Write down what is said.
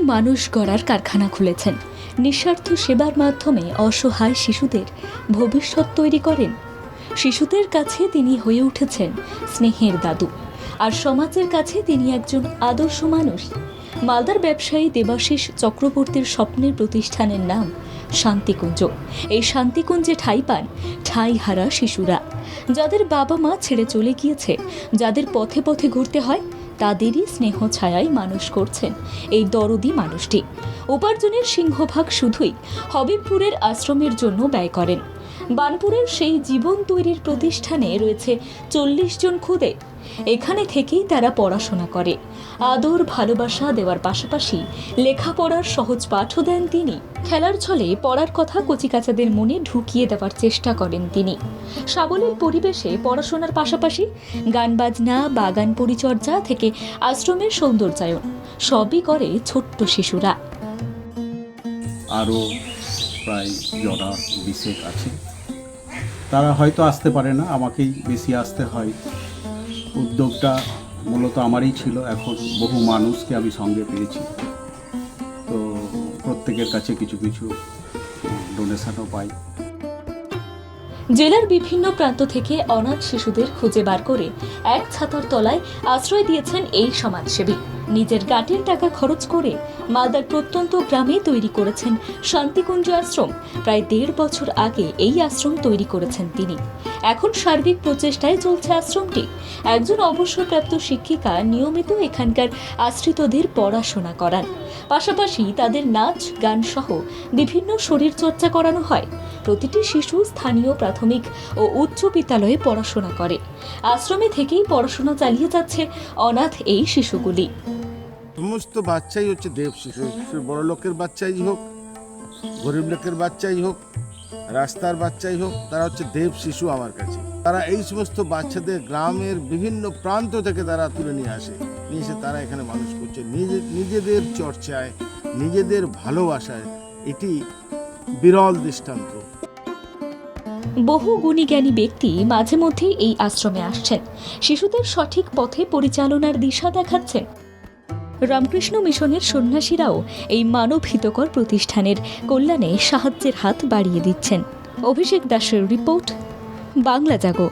মানুষ গড়ার কারখানা খুলেছেন। নিঃস্বার্থ সেবার মাধ্যমে অসহায় শিশুদের ভবিষ্যৎ তৈরি করেন। শিশুদের কাছে তিনি হয়ে উঠেছেন স্নেহের দাদু। আর সমাজের কাছে তিনি একজন আদর্শ মানুষ। মালদার ব্যবসায়ী দেবাশিস চক্রবর্তীর স্বপ্নের প্রতিষ্ঠানের নাম শান্তিকুঞ্জ। এই শান্তিকুঞ্জে ঠাঁই পান ঠাঁই হারা শিশুরা। যাদের বাবা মা ছেড়ে চলে গিয়েছে, যাদের পথে পথে ঘুরতে হয় তাদেরই স্নেহ ছায়ায় মানুষ করছেন এই দরদি মানুষটি। উপার্জনের সিংহভাগ শুধুই হবিবপুরের আশ্রমের জন্য ব্যয় করেন। বানপুরের সেই জীবন তৈরির প্রতিষ্ঠানে রয়েছে চল্লিশ জন খুদে এখানে থেকেই তারা পড়াশোনা করে। আদর, ভালোবাসা দেওয়ার পাশাপাশি লেখাপড়ার সহজ পাঠও দেন তিনি। খেলার ছলে পড়ার কথা কচিকাচাদের মনে ঢুকিয়ে দেওয়ার চেষ্টা করেন তিনি। সাবলীল পরিবেশে পড়াশোনার পাশাপাশি গান বাজনা বাগান পরিচর্যা থেকে আশ্রমের সৌন্দর্যায়ন সবই করে ছোট্ট শিশুরা। আরও প্রায় আছে। তারা হয়তো আসতে পারে না, আমাকেই বেশি আসতে হয়। উদ্যোগটা মূলত আমারই ছিল। এখন বহু মানুষকে আমি সঙ্গে পেয়েছি। তো প্রত্যেকের কাছে কিছু কিছু ডোনেশনও পাই। জেলার বিভিন্ন প্রান্ত থেকে অনাথ শিশুদের খুঁজে বার করে এক ছাতার তলায় আশ্রয় দিয়েছেন এই সমাজসেবী। নিজের গাটের টাকা খরচ করে মালদার প্রত্যন্ত গ্রামে তৈরি করেছেন শান্তিকুঞ্জ আশ্রম। প্রায় দেড় বছর আগে এই আশ্রম তৈরি করেছেন তিনি। এখন সার্বিক প্রচেষ্টায় চলছে আশ্রমটি। একজন অবসরপ্রাপ্ত শিক্ষিকা নিয়মিত এখানকার আশ্রিতদের পড়াশোনা করান। পাশাপাশি তাদের নাচ, গান সহ বিভিন্ন শরীরচর্চা করানো হয়। প্রতিটি শিশু স্থানীয় প্রাথমিক ও উচ্চ বিদ্যালয়ে পড়াশোনা করে। আশ্রমে থেকেই পড়াশোনা চালিয়ে যাচ্ছে অনাথ এই শিশুগুলি। সমস্ত বাচ্চাই হচ্ছে দেব শিশু, সে বড় লোকের বাচ্চাই হোক, গরিব লোকের বাচ্চাই হোক, রাস্তার বাচ্চাই হোক, তারা হচ্ছে দেব শিশু আমার কাছে। তারা এই সমস্ত বাচ্চাদের গ্রামের বিভিন্ন প্রান্ত থেকে তারা তুলে নিয়ে আসে। নিয়ে এসে তারা এখানে মানুষ করছে। নিজে, নিজেদের চর্চায়, নিজেদের ভালোবাসায়, এটি বিরল দৃষ্টান্ত। বহু গুণী জ্ঞানী ব্যক্তি মাঝে মধ্যেই এই আশ্রমে আসছেন। শিশুদের সঠিক পথে পরিচালনার দিশা দেখাচ্ছেন রামকৃষ্ণ মিশনের সন্ন্যাসীরাও এই মানব হিতকর প্রতিষ্ঠানের কল্যাণে সাহায্যের হাত বাড়িয়ে দিচ্ছেন। অভিষেক দাসের রিপোর্ট, বাংলা জাগো।